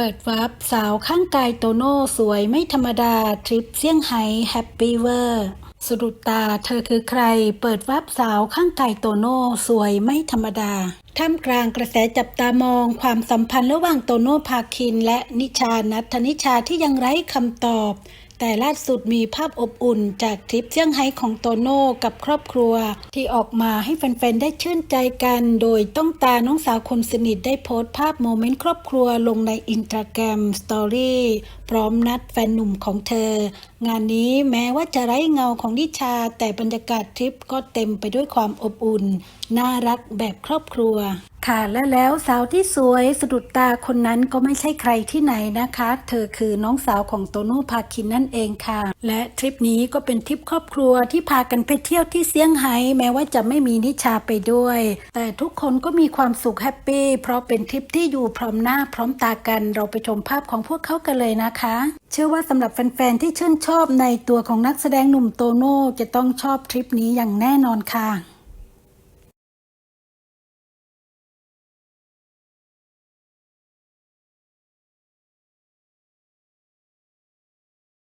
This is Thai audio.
ปิดวับสาวข้างกายโตโน่สวยไม่ธรรมดา ทริปเซี่ยงไฮ้แฮปปี้เวอร์สะดุดตาเธอคือใคร เปิดวับสาวข้างกายโตโน่สวยไม่ธรรมดาท่ามกลางกระแสจับตามอง ความสัมพันธ์ระหว่างโตโน่พาคิน และนิชานัทธนิชาที่ยังไร้คำตอบ แต่ล่าสุดมีภาพอบอุ่นจากทริปเซี่ยงไฮ้ของโตโน่กับครอบครัว ที่ออกมาให้แฟนๆ ได้ชื่นใจกัน โดยต้องตาน้องสาวคนสนิทได้โพสต์ภาพโมเมนต์ครอบครัวลงในอินสตาแกรมสตอรี่พร้อมนัดแฟนหนุ่มของเธอ งานนี้แม้ว่าจะไร้เงาของนิชา แต่บรรยากาศทริปก็เต็มไปด้วยความอบอุ่น น่ารักแบบครอบครัวค่ะและแล้วสาวที่สวยสะดุดตาคนนั้นก็ไม่ใช่ใครที่ไหนนะคะ เธอคือน้องสาวของโตโน่พาคินนั่นเองค่ะ และทริปนี้ก็เป็นทริปครอบครัวที่พากันไปเที่ยวที่เซี่ยงไฮ้แม้ว่าจะไม่มีนิชาไปด้วย แต่ทุกคนก็มีความสุขแฮปปี้เพราะเป็นทริปที่อยู่พร้อมหน้าพร้อมตากันเราไปชมภาพของพวกเขากันเลยนะคะ เชื่อว่าสำหรับแฟนๆที่ชื่นชอบในตัวของนักแสดงหนุ่มโตโน่จะต้องชอบทริปนี้อย่างแน่นอนค่ะ